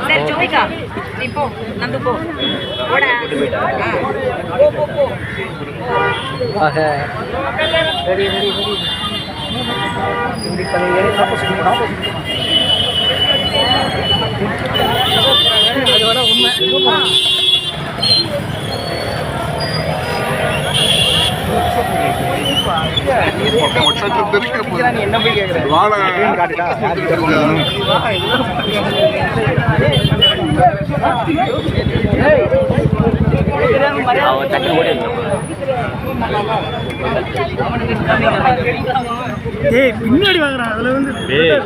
நீ போ நந்து போ. போடா ஆ. போ போ போ. ஆக ரெடி ரெடி ரெடி இப்படி பண்ணி ஆப்போசிட் ஆப்போசிட் அது வேணா உண்மை. நீ என்ன போய் ஏய் பின்னாடி வாங்குறான் அதுல வந்து சதீஷ்,